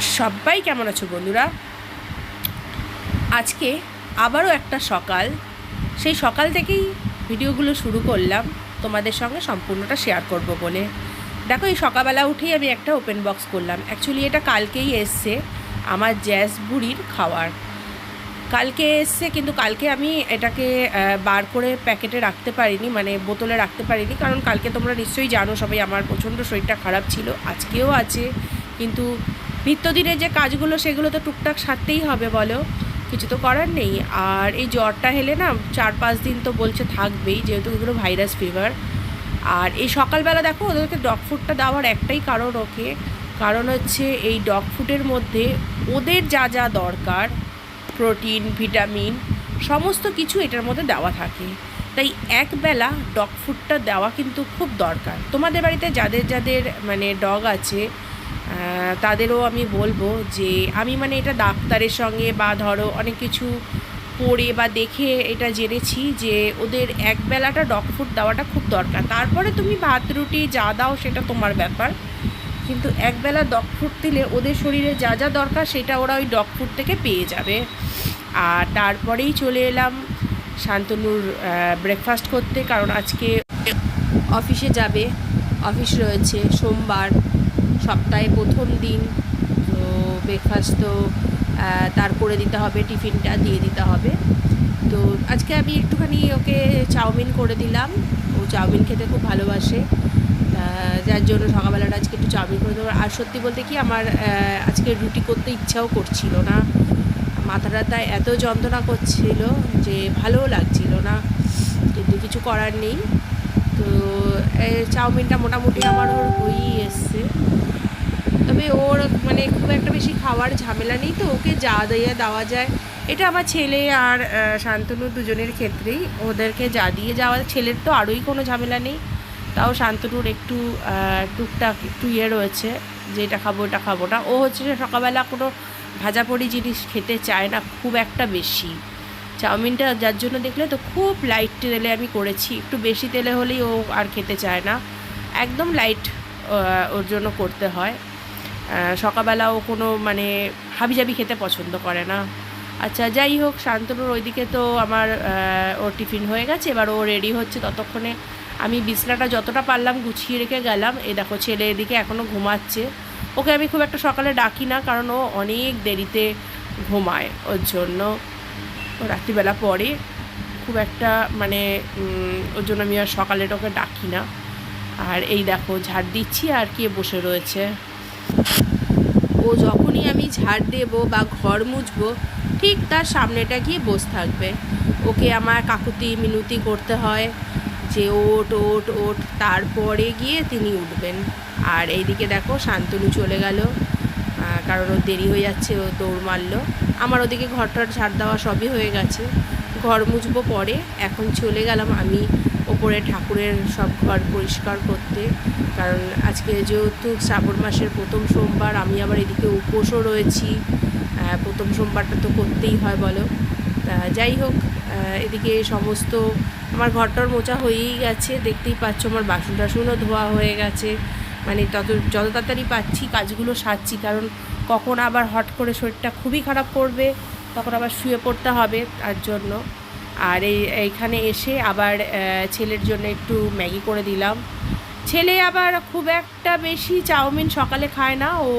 সবাই কেমন আছো বন্ধুরা? আজকে আবারও একটা সকাল। সেই সকাল থেকেই ভিডিওগুলো শুরু করলাম। তোমাদের সঙ্গে সম্পূর্ণটা শেয়ার করব বলে। দেখো, এই সকালবেলা উঠেই আমি একটা ওপেন বক্স করলাম। অ্যাকচুয়ালি এটা কালকেই এসছে আমার জ্যাস বুড়ির খাওয়ার। কালকে এসছে, কিন্তু কালকে আমি এটাকে বার করে প্যাকেটে রাখতে পারিনি মানে বোতলে রাখতে পারিনি। কারণ কালকে তোমরা নিশ্চয়ই জানো, সবাই আমার প্রচণ্ড শরীরটা খারাপ ছিল, আজকেও আছে। কিন্তু নিত্যদিনের যে কাজগুলো, সেগুলো তো টুকটাক সারতেই হবে বলো। কিছু তো করার নেই। আর এই জ্বরটা হেলে না, চার পাঁচ দিন তো বলছে থাকবেই, যেহেতু এগুলো ভাইরাস ফিভার আর এই সকালবেলা দেখো, ওদেরকে ডগ ফুডটা দেওয়ার একটাই কারণ ওকে। কারণ হচ্ছে এই ডগ ফুডের মধ্যে ওদের যা যা দরকার প্রোটিন ভিটামিন সমস্ত কিছু এটার মধ্যে দেওয়া থাকে। তাই একবেলা ডগ ফুডটা দেওয়া কিন্তু খুব দরকার। তোমাদের বাড়িতে যাদের যাদের মানে ডগ আছে তাদেরও আমি বলব যে আমি মানে এটা ডাক্তারের সঙ্গে বা ধরো অনেক কিছু পড়ে বা দেখে এটা জেনেছি যে ওদের একবেলাটা ডগ ফুড দেওয়াটা খুব দরকার। তারপরে তুমি ভাত, রুটি যা দাও সেটা তোমার ব্যাপার। কিন্তু একবেলা ডগ ফুড দিলে ওদের শরীরে যা যা দরকার সেটা ওরা ওই ডগ ফুড থেকে পেয়ে যাবে। আর তারপরেই চলে এলাম শান্তনুর ব্রেকফাস্ট করতে। কারণ আজকে অফিসে যাবে, অফিস রয়েছে সোমবার। সপ্তাহে প্রথম দিন। তো ব্রেকফাস্ট তো তার করে দিতে হবে, টিফিনটা দিয়ে দিতে হবে। তো আজকে আমি একটুখানি ওকে চাউমিন করে দিলাম। ও চাউমিন খেতে খুব ভালোবাসে। যার জন্য সকালবেলাটা আজকে একটু চাউমিন করে দেবো আর সত্যি বলতে কি আমার আজকে রুটি করতে ইচ্ছাও করছিল না। মাথা টাথা এত যন্ত্রণা করছিল যে ভালোও লাগছিল না। কিন্তু কিছু করার নেই। তো এই চাউমিনটা মোটামুটি আমার ওর হয়েই এসছে। তবে ওর মানে খুব একটা বেশি খাওয়ার ঝামেলা নেই তো, ওকে যা দিয়ে দেওয়া যায়। এটা আমার ছেলে আর শান্তনু দুজনের ক্ষেত্রেই। ওদেরকে যা দিয়ে যাওয়া, ছেলের তো আরোই কোনো ঝামেলা নেই। তাও শান্তনুর একটু টুকটাক একটু ইয়ে রয়েছে, যে এটা খাব এটা খাব না। ও হচ্ছে সকালবেলা কোনো ভাজাপড়ি জিনিস খেতে চায় না, খুব একটা বেশি। চাউমিনটা যার জন্য দেখলে তো খুব লাইট তেলে আমি করেছি। একটু বেশি তেলে হলেই ও আর খেতে চায় না। একদম লাইট ওর জন্য করতে হয়। সকালবেলা ও কোনো মানে হাবিজাবি খেতে পছন্দ করে না। আচ্ছা যাই হোক, শান্তনুর ওইদিকে তো আমার ওর টিফিন হয়ে গেছে। এবার ও রেডি হচ্ছে ততক্ষণে। আমি বিছনাটা যতটা পারলাম গুছিয়ে রেখে গেলাম। এ দেখো, ছেলে এদিকে এখনও ঘুমাচ্ছে। ওকে আমি খুব একটা সকালে ডাকি না, কারণ ও অনেক দেরিতে ঘুমায় ওর জন্য। ও রাত্রিবেলা পরে খুব একটা মানে ওর জন্য আমি আর সকালে ওকে ডাকি না। আর এই দেখো, ঝাড় দিচ্ছি আর কে বসে রয়েছে। ও যখনই আমি ঝাড় দেব বা ঘর মুছবো, ঠিক তার সামনেটা গিয়ে বসে থাকবে। ওকে আমার কাকুতি মিনতি করতে হয় যে ওট ওট ওট তারপরে গিয়ে তিনি উঠবেন। আর এইদিকে দেখো, শান্তনু চলে গেল। কারণ ওর দেরি হয়ে যাচ্ছে, ও দৌড় মারলো। আমার ওদিকে ঘরটার ঝাড় দেওয়া সবই হয়ে গেছে। ঘর মুছবো পরে, এখন চলে গেলাম আমি ওপরে ঠাকুরের সব ঘর পরিষ্কার করতে। কারণ আজকে যেহেতু শ্রাবণ মাসের প্রথম সোমবার, আমি আবার এদিকে উপোসও রয়েছি। প্রথম সোমবারটা তো করতেই হয় বলো। যাই হোক এদিকে সমস্ত আমার ঘরটার মোচা হয়েই গেছে। দেখতেই পাচ্ছ আমার বাসন টাসনও ধোয়া হয়ে গেছে। মানে তত, যত তাড়াতাড়ি পাচ্ছি কাজগুলো সারছি। কারণ কখন আবার হট করে শরীরটা খুবই খারাপ করবে, তখন আবার শুয়ে পড়তে হবে তার জন্য। আর এই, এইখানে এসে আবার ছেলের জন্য একটু ম্যাগি করে দিলাম। ছেলে আবার খুব একটা বেশি চাউমিন সকালে খায় না, ও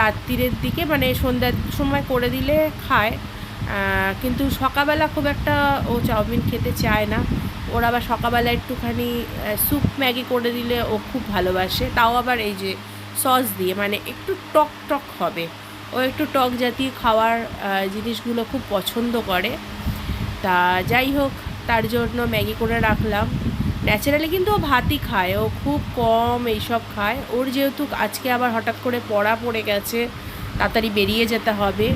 রাত্রিরের দিকে মানে সন্ধ্যার সময় করে দিলে খায়। কিন্তু সকালবেলা খুব একটা ও চাউমিন খেতে চায় না। ওর আবার সকালবেলা একটুখানি স্যুপ ম্যাগি করে দিলে ও খুব ভালোবাসে। তাও আবার এই যে সস দিয়ে মানে একটু টক টক হবে। ও একটু টক জাতীয় খাওয়ার জিনিসগুলো খুব পছন্দ করে। তা যাই হোক, তার জন্য ম্যাগি করে রাখলাম। ন্যাচারালি কিন্তু ও ভাতই খায়, ও খুব কম এইসব খায়। ওর যেহেতু আজকে আবার হঠাৎ করে পড়া পড়ে গেছে, তাড়াতাড়ি বেরিয়ে যেতে হবে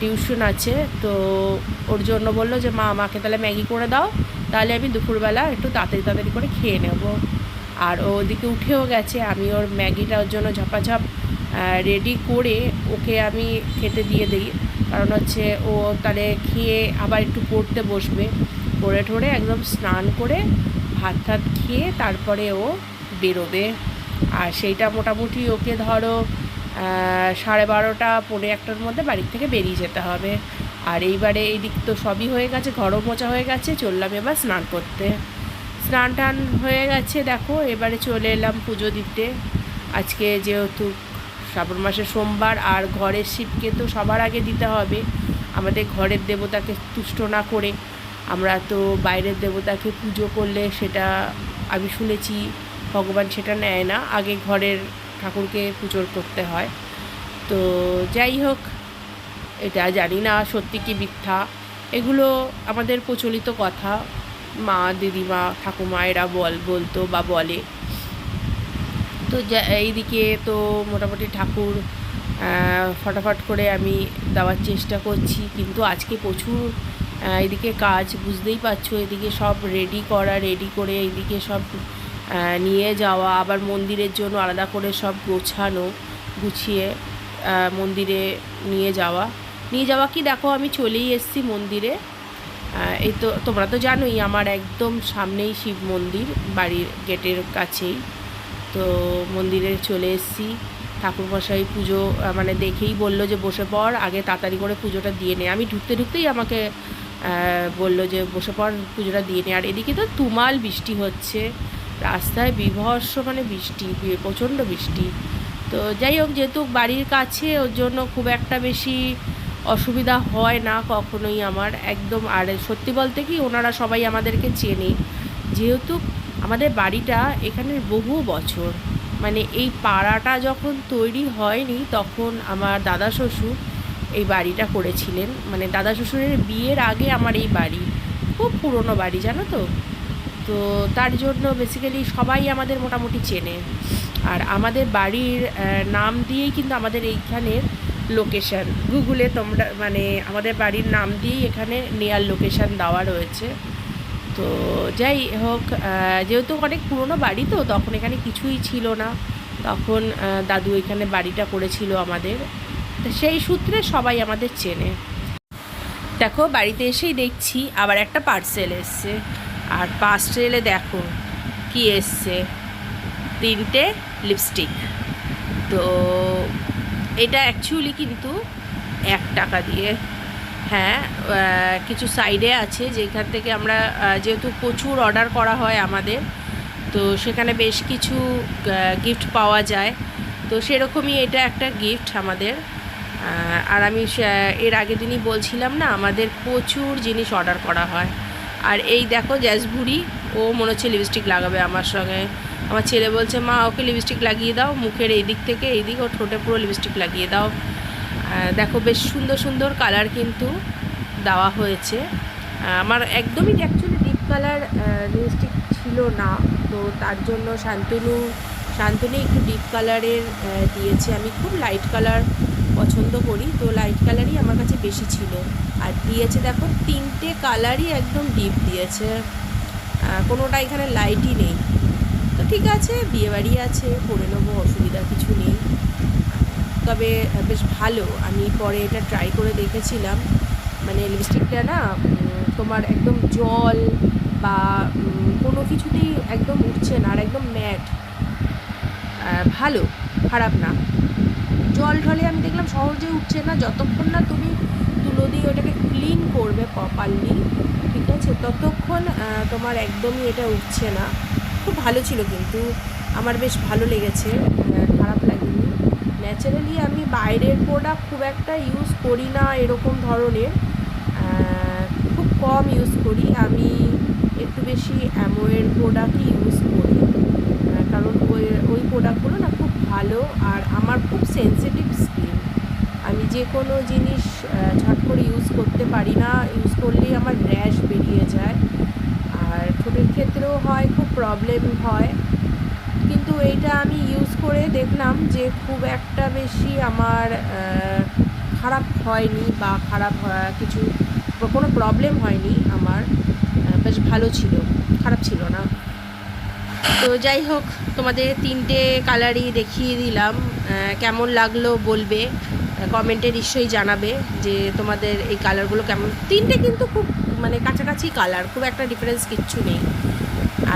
টিউশন আছে। তো ওর জন্য বলল যে, মা, আমাকে তাহলে ম্যাগি করে দাও, তাহলে আমি দুপুরবেলা একটু তাড়াতাড়ি তাড়াতাড়ি করে খেয়ে নেব। আর ও ওদিকে উঠেও গেছে। আমি ওর ম্যাগিটা ওর জন্য ঝাপাঝাপ রেডি করে ওকে আমি খেতে দিয়ে দিই। কারণ হচ্ছে ও তাহলে খেয়ে আবার একটু পড়তে বসবে। পড়ে ঠরে একদম স্নান করে ভাত টাত খেয়ে তারপরে ও বেরোবে। আর সেইটা মোটামুটি ওকে ধরো সাড়ে বারোটা, পৌনে একটার মধ্যে বাড়ির থেকে বেরিয়ে যেতে হবে। আর এইবারে এই দিক তো সবই হয়ে গেছে, ঘরও মোচা হয়ে গেছে, চললাম এবার স্নান করতে। স্নান টান হয়ে গেছে, দেখো। এবারে চলে এলাম পুজো দিতে। আজকে যেহেতু শ্রাবণ মাসের সোমবার, আর ঘরের শিবকে তো সবার আগে দিতে হবে। আমাদের ঘরের দেবতাকে তুষ্ট না করে আমরা তো বাইরের দেবতাকে পুজো করলে সেটা আমি শুনেছি, ভগবান সেটা নেয় না। আগে ঘরের ঠাকুরকে পুজো করতে হয়। তো যাই হোক, এটা জানি না সত্যি কি মিথ্যা। এগুলো আমাদের প্রচলিত কথা। মা দিদিমা ঠাকুমা এরা বল, বলতো বা বলে। তো এইদিকে তো মোটামুটি ঠাকুর ফটাফট করে আমি দেওয়ার চেষ্টা করছি। কিন্তু আজকে প্রচুর এদিকে কাজ, বুঝতেই পারছ, এদিকে সব রেডি করা রেডি করে এইদিকে সব নিয়ে যাওয়া। আবার মন্দিরের জন্য আলাদা করে সব গোছানো, গুছিয়ে মন্দিরে নিয়ে যাওয়া। নিয়ে যাওয়া কি দেখো, আমি চলেই এসেছি মন্দিরে। এই তো তোমরা তো জানোই, আমার একদম সামনেই শিব মন্দির, বাড়ির গেটের কাছেই। তো মন্দিরে চলে এসেছি। ঠাকুরমশাই পুজো মানে দেখেই বলল যে বসে পড়, আগে তাড়াতাড়ি করে পুজোটা দিয়ে নে। আমি ঢুকতে ঢুকতেই আমাকে বলল যে বসে পড়, পুজোটা দিয়ে নে। আর এদিকে তো তুমাল বৃষ্টি হচ্ছে। রাস্তায় বিভৎস মানে বৃষ্টি প্রচণ্ড বৃষ্টি। তো যাই হোক, যেহেতু বাড়ির কাছে, ওর জন্য খুব একটা বেশি অসুবিধা হয় না কখনোই আমার, একদম। আর সত্যি বলতে কি, ওনারা সবাই আমাদেরকে চেনে। যেহেতু আমাদের বাড়িটা এখানের বহু বছর মানে এই পাড়াটা যখন তৈরি হয়নি, তখন আমার দাদা শ্বশুর এই বাড়িটা করেছিলেন। মানে দাদা শ্বশুরের বিয়ের আগে আমার এই বাড়ি, খুব পুরনো বাড়ি, জানো তো? তো তার জন্য বেসিক্যালি সবাই আমাদের মোটামুটি চেনে। আর আমাদের বাড়ির নাম দিয়েই কিন্তু আমাদের এইখানের লোকেশান গুগলে তোমরা মানে আমাদের বাড়ির নাম দিয়েই এখানে নেয়ার লোকেশান দেওয়া রয়েছে। তো যাই হোক যেহেতু অনেক পুরনো বাড়ি তো, তখন এখানে কিছুই ছিল না। তখন দাদু এখানে বাড়িটা করেছিল আমাদের। সেই সূত্রে সবাই আমাদের চেনে। দেখো, বাড়িতে এসেই দেখছি আবার একটা পার্সেল এসছে। আর পার্সেলে দেখো কি এসছে। তিনটে লিপস্টিক তো এটা অ্যাকচুয়ালি কিন্তু এক টাকা দিয়ে। হ্যাঁ কিছু সাইডে আছে যেখান থেকে আমরা যেহেতু প্রচুর অর্ডার করা হয় আমাদের, তো সেখানে বেশ কিছু গিফট পাওয়া যায়। তো সেরকমই এটা একটা গিফট আমাদের। আর আমি এর আগের দিনই বলছিলাম না, আমাদের প্রচুর জিনিস অর্ডার করা হয়। আর এই দেখো জ্যাসভুড়ি ও মনে হচ্ছে লিপস্টিক লাগাবে আমার সঙ্গে। আমার ছেলে বলছে, মা, ওকে লিপস্টিক লাগিয়ে দাও, মুখের এই দিক থেকে এই দিক ও ঠোঁটে পুরো লিপস্টিক লাগিয়ে দাও। দেখো বেশ সুন্দর সুন্দর কালার কিন্তু দেওয়া হয়েছে। আমার একদমই অ্যাকচুয়ালি ডিপ কালার লিপস্টিক ছিল না। তো তার জন্য শান্তনু শান্তনু একটু ডিপ কালারের দিয়েছে। আমি খুব লাইট কালার পছন্দ করি, তো লাইট কালারই আমার কাছে বেশি ছিল। আর দিয়েছে দেখো, তিনটে কালারই একদম ডিপ দিয়েছে। কোনোটা এখানে লাইটই নেই। ঠিক আছে, বিয়েবাড়ি আছে পরে নেব, অসুবিধা কিছু নেই। তবে বেশ ভালো, আমি পরে এটা ট্রাই করে দেখেছিলাম। মানে লিপস্টিকটা না তোমার একদম জল বা কোনো কিছুতেই একদম উঠছে না, আর একদম ম্যাট ভালো, খারাপ না। জল ঢলে আমি দেখলাম সহজে উঠছে না, যতক্ষণ না তুমি তুলো দিয়ে ওটাকে ক্লিন করবে প্রপারলি ঠিক আছে? ততক্ষণ তোমার একদমই এটা উঠছে না। খুব ভালো ছিল কিন্তু। আমার বেশ ভালো লেগেছে খারাপ লাগেনি। ন্যাচারালি আমি বাইরের প্রোডাক্ট খুব একটা ইউজ করি না এরকম ধরনের। খুব কম ইউজ করি। আমি একটু বেশি অ্যামোয়ের প্রোডাক্টই ইউজ করি। কারণ ওই ওই প্রোডাক্টগুলো না খুব ভালো আর আমার খুব সেন্সিটিভ স্কিন আমি যে কোনো জিনিস ঝট করে ইউজ করতে পারি না। ইউজ করলেই আমার র্যাশ বেরিয়ে যায়। ক্ষেত্রেও হয়, খুব প্রবলেম হয়। কিন্তু এইটা আমি ইউজ করে দেখলাম যে খুব একটা বেশি আমার খারাপ হয়নি বা খারাপ কিছু কোনো প্রবলেম হয়নি আমার। বেশ ভালো ছিল, খারাপ ছিল না। তো যাই হোক, তোমাদের তিনটে কালারই দেখিয়ে দিলাম। কেমন লাগল বলবে? কমেন্টে নিশ্চয়ই জানাবে যে তোমাদের এই কালারগুলো কেমন। তিনটে কিন্তু খুব মানে কাছাকাছি কালার, খুব একটা ডিফারেন্স কিচ্ছু নেই।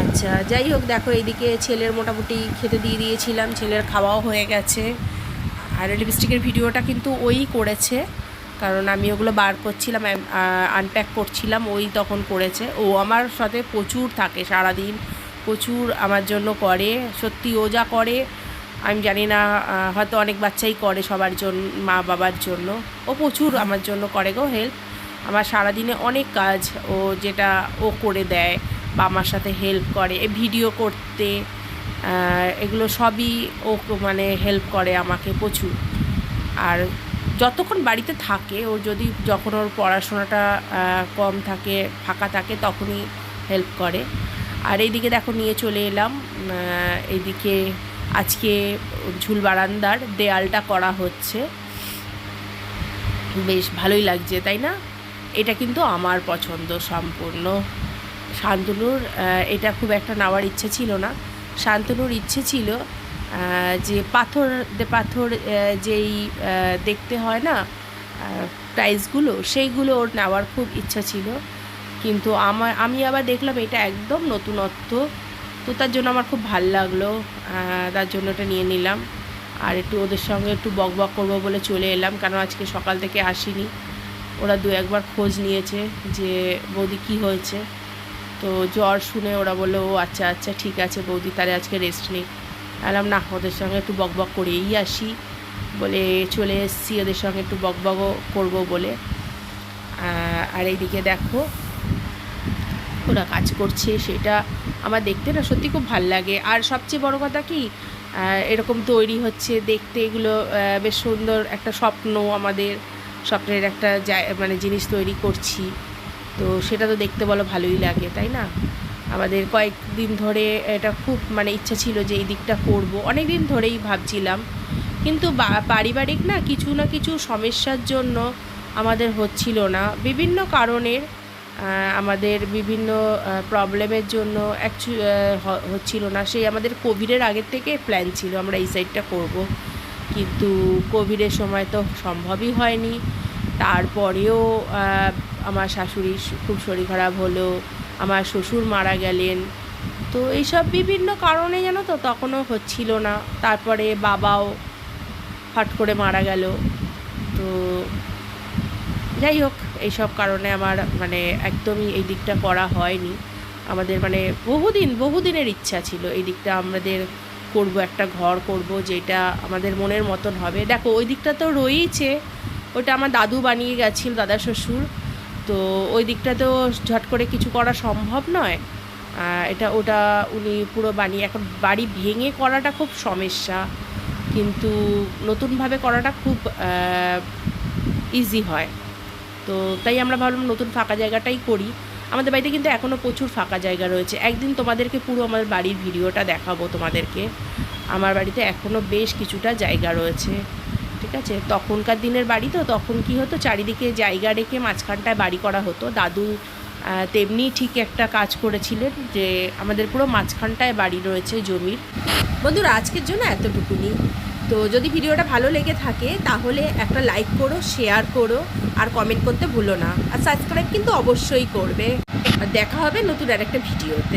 আচ্ছা যাই হোক, দেখো এইদিকে ছেলের মোটামুটি খেতে দিয়ে দিয়েছিলাম, ছেলের খাওয়াও হয়ে গেছে। আর লিপস্টিকের ভিডিওটা কিন্তু ওই করেছে, কারণ আমি ওগুলো বার করছিলাম আনপ্যাক করছিলাম, ওই তখন করেছে। ও আমার সাথে প্রচুর থাকে সারাদিন, প্রচুর আমার জন্য করে। সত্যি ও যা করে আমি জানি না হয়তো অনেক বাচ্চাই করে সবার জন্য, মা বাবার জন্য। ও প্রচুর আমার জন্য করে গো হেল্প আমার সারাদিনে অনেক কাজ ও যেটা ও করে দেয়, বা আমার সাথে হেল্প করে। এ ভিডিও করতে এগুলো সবই ও মানে হেল্প করে আমাকে প্রচুর। আর যতক্ষণ বাড়িতে থাকে, ও যদি যখন ওর পড়াশোনাটা কম থাকে, ফাঁকা থাকে, তখনই হেল্প করে। আর এইদিকে দেখো নিয়ে চলে এলাম এইদিকে আজকে ঝুল বারান্দার দেয়ালটা করা হচ্ছে। বেশ ভালোই লাগছে, তাই না? এটা কিন্তু আমার পছন্দ সম্পূর্ণ। শান্তনুর এটা খুব একটা নেওয়ার ইচ্ছে ছিল না। শান্তনুর ইচ্ছে ছিল যে পাথর দে- পাথর যেই দেখতে হয় না প্রাইজগুলো সেইগুলো ওর নেওয়ার খুব ইচ্ছা ছিল। কিন্তু আমার আমি আবার দেখলাম এটা একদম নতুনত্ব। তো তার জন্য আমার খুব ভালো লাগল। তার জন্য ওটা নিয়ে নিলাম। আর একটু ওদের সঙ্গে একটু বক বক করব বলে চলে এলাম কেন আজকে সকাল থেকে আসিনি। ওরা দু একবার খোঁজ নিয়েছে যে বৌদি কি হয়েছে। তো জ্বর শুনে ওরা বলল, ও আচ্ছা আচ্ছা ঠিক আছে বৌদি, তাহলে আজকে রেস্ট নেই এলাম না, ওদের সঙ্গে একটু বক বক করেই আসি। বলে চলে এসেছি, ওদের সঙ্গে একটু বক বকও করব বলে। আর এইদিকে দেখো, ওরা কাজ করছে, সেটা আমার দেখতে না সত্যি খুব ভালো লাগে। আর সবচেয়ে বড় কথা কি এরকম তৈরি হচ্ছে, দেখতে এগুলো বেশ সুন্দর একটা স্বপ্ন আমাদের স্বপ্নের একটা মানে জিনিস তৈরি করছি। তো সেটা তো দেখতে বলো ভালোই লাগে, তাই না? আমাদের কয়েকদিন ধরে এটা খুব মানে ইচ্ছা ছিল যে এই দিকটা করব। অনেক দিন ধরেই ভাবছিলাম। কিন্তু পারিবারিক না কিছু না কিছু সমস্যার জন্য আমাদের হচ্ছিল না। বিভিন্ন কারণের আমাদের বিভিন্ন প্রবলেমের জন্য অ্যাকচু হচ্ছিল না। সেই আমাদের কোভিডের আগের থেকে প্ল্যান ছিল আমরা এই সাইডটা করব। কিন্তু কোভিডের সময় তো সম্ভবই হয়নি। তারপরেও আমার শাশুড়ি খুব শরীর খারাপ হলো, আমার শ্বশুর মারা গেলেন। তো এইসব বিভিন্ন কারণে জানো তো তখনও হচ্ছিল না। তারপরে বাবাও হট করে মারা গেল। তো যাই হোক এইসব কারণে আমার মানে একদমই এই দিকটা করা হয়নি। আমাদের মানে বহুদিন, বহুদিনের ইচ্ছা ছিল এই দিকটা আমাদের করব, একটা ঘর করব যেটা আমাদের মনের মতন হবে। দেখো, ওই দিকটা তো রয়েইছে ওটা আমার দাদু বানিয়ে গেছিল, দাদা শ্বশুর। তো ওই দিকটা তো ঝট করে কিছু করা সম্ভব নয়। এটা, ওটা উনি পুরো বানিয়ে, এখন বাড়ি ভেঙে করাটা খুব সমস্যা। কিন্তু নতুনভাবে করাটা খুব ইজি হয়। তো তাই আমরা ভাবলাম নতুন ফাঁকা জায়গাটাই করি। আমাদের বাড়িতে কিন্তু এখনও প্রচুর ফাঁকা জায়গা রয়েছে। একদিন তোমাদেরকে পুরো আমার বাড়ির ভিডিওটা দেখাবো তোমাদেরকে। আমার বাড়িতে এখনও বেশ কিছুটা জায়গা রয়েছে, ঠিক আছে? তখনকার দিনের বাড়ি তো, তখন কি হতো? চারিদিকে জায়গা রেখে মাঝখানটায় বাড়ি করা হতো। দাদু তেমনি ঠিক একটা কাজ করেছিলেন যে, আমাদের পুরো মাঝখানটায় বাড়ি রয়েছে জমির। বন্ধুরা, আজকের জন্য এতটুকুনি। তো যদি ভিডিওটা ভালো লেগে থাকে, তাহলে একটা লাইক করো শেয়ার করো, আর কমেন্ট করতে ভুলো না। আর সাবস্ক্রাইব কিন্তু অবশ্যই করবে। আর দেখা হবে নতুন আর একটা ভিডিওতে।